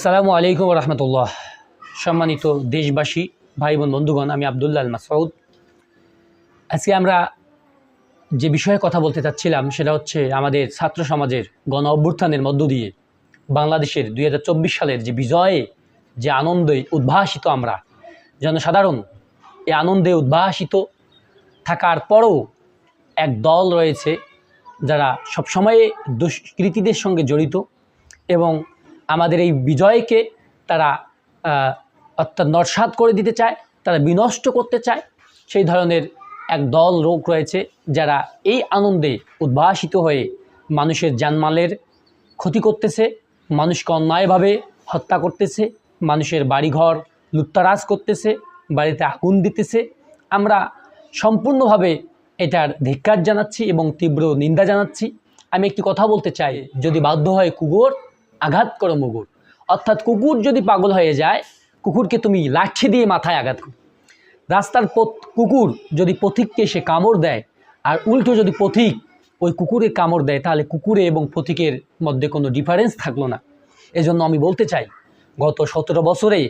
আসসালামু আলাইকুম রহমতুল্লাহ। সম্মানিত দেশবাসী ভাই বোন বন্ধুগণ, আমি আবদুল্লাহ আল মাসউদ। আজকে আমরা যে বিষয়ে কথা বলতে চাচ্ছিলাম, সেটা হচ্ছে আমাদের ছাত্র সমাজের গণ অভ্যুত্থানের মধ্য দিয়ে বাংলাদেশের দু হাজার চব্বিশ সালের যে বিজয়ে, যে আনন্দে উদ্ভাসিত আমরা, জনসাধারণ এই আনন্দে উদ্ভাসিত থাকার পরও এক দল রয়েছে যারা সবসময়ে দুষ্কৃতীদের সঙ্গে জড়িত এবং আমাদের এই বিজয়কে তারা অর্থাৎ নস্বাত করে দিতে চায়, তারা বিনষ্ট করতে চায়, সেই ধরনের এক দল লোক রয়েছে যারা এই আনন্দে উদ্ভাসিত হয়ে মানুষের জানমালের ক্ষতি করতেছে, মানুষকে অন্যায়ভাবে হত্যা করতেছে, মানুষের বাড়িঘর লুট্তারাজ করতেছে, বাড়িতে আগুন দিতেছে। আমরা সম্পূর্ণভাবে এটার ধিক্কার জানাচ্ছি এবং তীব্র নিন্দা জানাচ্ছি। আমি একটি কথা বলতে চাই, যদি বাধ্য হয় কুকুর আঘাত করো মুগুর। অর্থাৎ কুকুর যদি পাগল হয়ে যায়, কুকুরকে তুমি লাঠি দিয়ে মাথায় আঘাত করো। রাস্তার কুকুর যদি পথিককে সে কামড় দেয়, আর উল্টো যদি পথিক ওই কুকুরে কামড় দেয়, তাহলে কুকুরে এবং পথিকের মধ্যে কোনো ডিফারেন্স থাকল না। এজন্য আমি বলতে চাই, গত সতেরো বছরে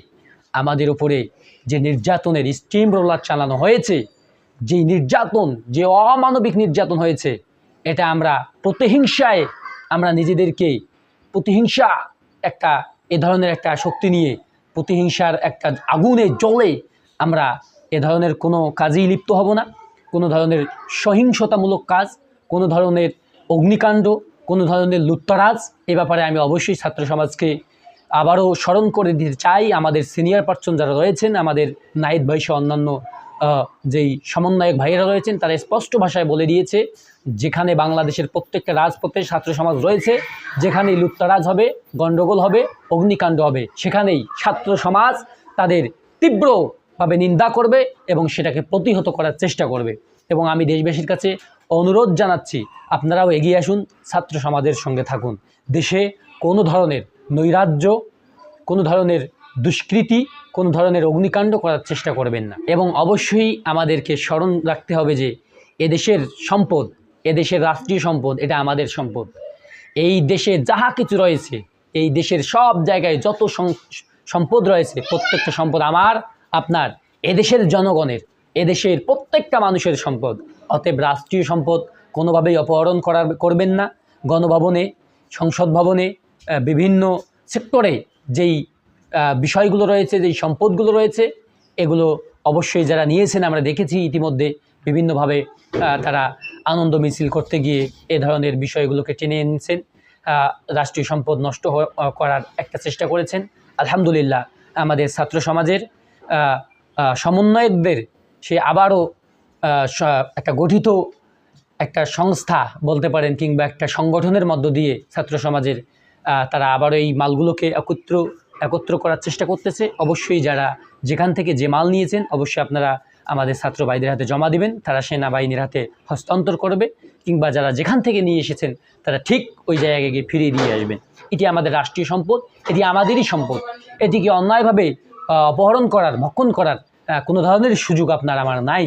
আমাদের উপরে যে নির্যাতনের স্টিম রোলার চালানো হয়েছে, যেই নির্যাতন, যে অমানবিক নির্যাতন হয়েছে, এটা আমরা প্রতিহিংসায় আমরা নিজেদেরকে প্রতিহিংসা একটা, এ ধরনের একটা শক্তি নিয়ে, প্রতিহিংসার একটা আগুনে জলে আমরা এ ধরনের কোনো কাজেই লিপ্ত হব না। কোনো ধরনের সহিংসতামূলক কাজ, কোনো ধরনের অগ্নিকাণ্ড, কোনো ধরনের লুত্তরাজ এ ব্যাপারে আমি অবশ্যই ছাত্র সমাজকে আবারও স্মরণ করে দিতে চাই আমাদের সিনিয়র পার্সন যারা রয়েছেন, আমাদের নাইদ বয়সে অন্যান্য যেই সমন্বয়ক ভাইয়েরা রয়েছেন, তারা স্পষ্ট ভাষায় বলে দিয়েছে, যেখানে বাংলাদেশের প্রত্যেকটা রাজপথে ছাত্র সমাজ রয়েছে, যেখানেই লুট্তরাজ হবে গণ্ডগোল হবে, অগ্নিকাণ্ড হবে, সেখানেই ছাত্র সমাজ তাদের তীব্রভাবে নিন্দা করবে এবং সেটাকে প্রতিহত করার চেষ্টা করবে। এবং আমি দেশবাসীর কাছে অনুরোধ জানাচ্ছি, আপনারাও এগিয়ে আসুন, ছাত্র সমাজের সঙ্গে থাকুন। দেশে কোনো ধরনের নৈরাজ্য, কোনো ধরনের দুষ্কৃতি, কোনো ধরনের অগ্নিকাণ্ড করার চেষ্টা করবেন না। এবং অবশ্যই আমাদেরকে স্মরণ রাখতে হবে যে এদেশের সম্পদ, এদেশের রাষ্ট্রীয় সম্পদ, এটা আমাদের সম্পদ। এই দেশে যাহা কিছু রয়েছে, এই দেশের সব জায়গায় যত সম্পদ রয়েছে, প্রত্যেকটা সম্পদ আমার, আপনার, এদেশের জনগণের, এদেশের প্রত্যেকটা মানুষের সম্পদ। অতএব রাষ্ট্রীয় সম্পদ কোনোভাবেই অপহরণ করার, করবেন না। গণভবনে, সংসদ ভবনে বিভিন্ন সেক্টরে যেই বিষয়গুলো রয়েছে, যেই সম্পদগুলো রয়েছে, এগুলো অবশ্যই যারা নিয়েছেন, আমরা দেখেছি ইতিমধ্যে বিভিন্নভাবে তারা আনন্দ মিছিল করতে গিয়ে এ ধরনের বিষয়গুলোকে টেনে এনেছেন। রাষ্ট্রীয় সম্পদ নষ্ট করার একটা চেষ্টা করেছেন। আলহামদুলিল্লাহ, আমাদের ছাত্র সমাজের সমন্বয়কদের সে আবারও একটা গঠিত একটা সংস্থা বলতে পারেন কিংবা একটা সংগঠনের মধ্য দিয়ে ছাত্র সমাজের তারা আবারও এই মালগুলোকে একত্র একত্র করার চেষ্টা করতেছে। অবশ্যই যারা যেখান থেকে যে মাল নিয়েছেন, অবশ্যই আপনারা আমাদের ছাত্র ভাইদের হাতে জমা দিবেন। তারা সেনাবাহিনীর হাতে হস্তান্তর করবে কিংবা যারা যেখান থেকে নিয়ে এসেছেন, তারা ঠিক ওই জায়গায় গিয়ে ফিরিয়ে দিয়ে আসবেন। এটি আমাদের রাষ্ট্রীয় সম্পদ, এটি আমাদেরই সম্পদ। এটিকে অন্যায়ভাবে অপহরণ করার, ভক্ষণ করার কোনো ধরনের সুযোগ আপনার আমার নাই।